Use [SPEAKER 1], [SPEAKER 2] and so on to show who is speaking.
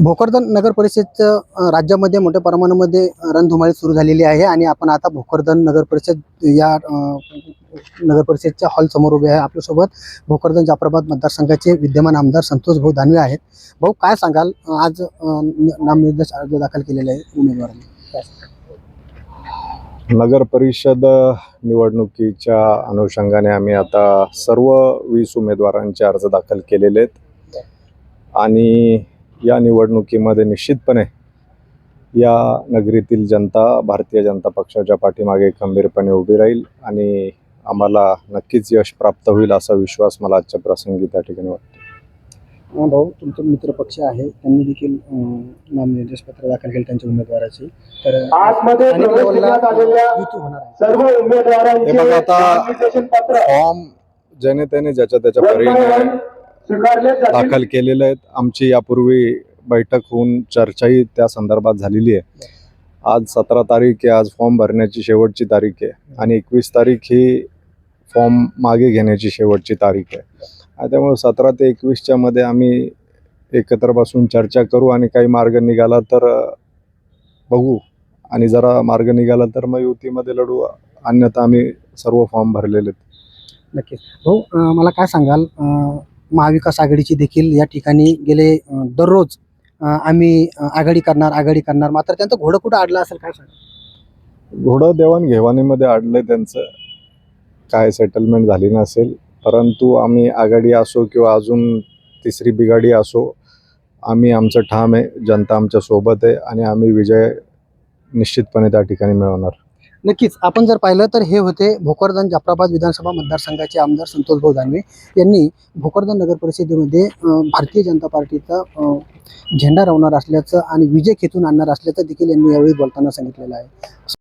[SPEAKER 1] भोकरदन नगर परिषदचं राज्यामध्ये मोठ्या प्रमाणामध्ये रणधुमाळी सुरू झालेली आहे आणि आपण आता भोकरदन नगर परिषद या नगर परिषदच्या हॉल समोर उभे आहे आपल्यासोबत. भोकरदन जाफराबाद मतदारसंघाचे विद्यमान आमदार संतोष भाऊ दानवे आहेत. भाऊ काय सांगाल? आज नामनिर्देश अर्ज दाखल केलेले आहे उमेदवारांनी. काय
[SPEAKER 2] नगर परिषद निवडणुकीच्या अनुषंगाने आम्ही आता सर्व वीस उमेदवारांचे अर्ज दाखल केलेले आहेत. आणि या निवडणुकीमध्ये निश्चितपणे या नगरीतील जनता भारतीय जनता पक्षाच्या पाठीमागे खंबीरपणे उभी राहील आणि आम्हाला नक्कीच यश प्राप्त होईल असा विश्वास मला आजच्या प्रसंगी त्या ठिकाणी वाटतो.
[SPEAKER 1] अ, भाऊ तुमचा मित्र पक्ष आहे. त्यांनी देखील नामनिर्देश पत्र दाखल केले त्यांच्या उमेदवाराचे. तर
[SPEAKER 3] आतमध्ये सर्व
[SPEAKER 2] हे
[SPEAKER 3] उमेदवारांचे
[SPEAKER 2] फॉर्म ज्याने त्याने ज्याच्या त्याच्या परीने दाखल केलेले आहेत. आमची यापूर्वी बैठक होऊन चर्चाही त्या संदर्भात झालेली आहे. आज सतरा तारीख आहे. आज फॉर्म भरण्याची शेवटची तारीख आहे. आणि एकवीस तारीख ही फॉर्म मागे घेण्याची शेवटची तारीख आहे. त्यामुळे सतरा ते एकवीसच्या मध्ये आम्ही एकत्र बसून चर्चा करू आणि काही मार्ग निघाला तर बघू. आणि जरा मार्ग निघाला तर मग युतीमध्ये लढू. अन्यथा आम्ही सर्व फॉर्म भरलेले
[SPEAKER 1] नक्कीच. भाऊ मला काय सांगाल? महाविकास आघाडीची देखील या ठिकाणी गेले दररोज आम्ही आघाडी करणार आघाडी करणार. मात्र त्यांचं घोडं कुठं अडलं असेल काय सांगा
[SPEAKER 2] घोडं देवाणघेवाणीमध्ये अडलंय त्यांचं. काय सेटलमेंट झाली नसेल परंतु आम्ही आघाडी असो किंवा अजून तिसरी बिघाडी असो आम्ही आमचं ठाम आहे जनता आमच्यासोबत आहे आणि आम्ही विजय निश्चितपणे त्या ठिकाणी मिळवणार.
[SPEAKER 1] नक्कीच. आपण जर पाहिलं तर हे होते भोकरदन जाफराबाद विधानसभा मतदारसंघाचे आमदार संतोष भाऊ दानवे यांनी भोकरदन नगर परिषदेमध्ये भारतीय जनता पार्टीचा झेंडा रावणार असल्याचं आणि विजय खेचून आणणार असल्याचं देखील यांनी यावेळी बोलताना सांगितलेलं आहे.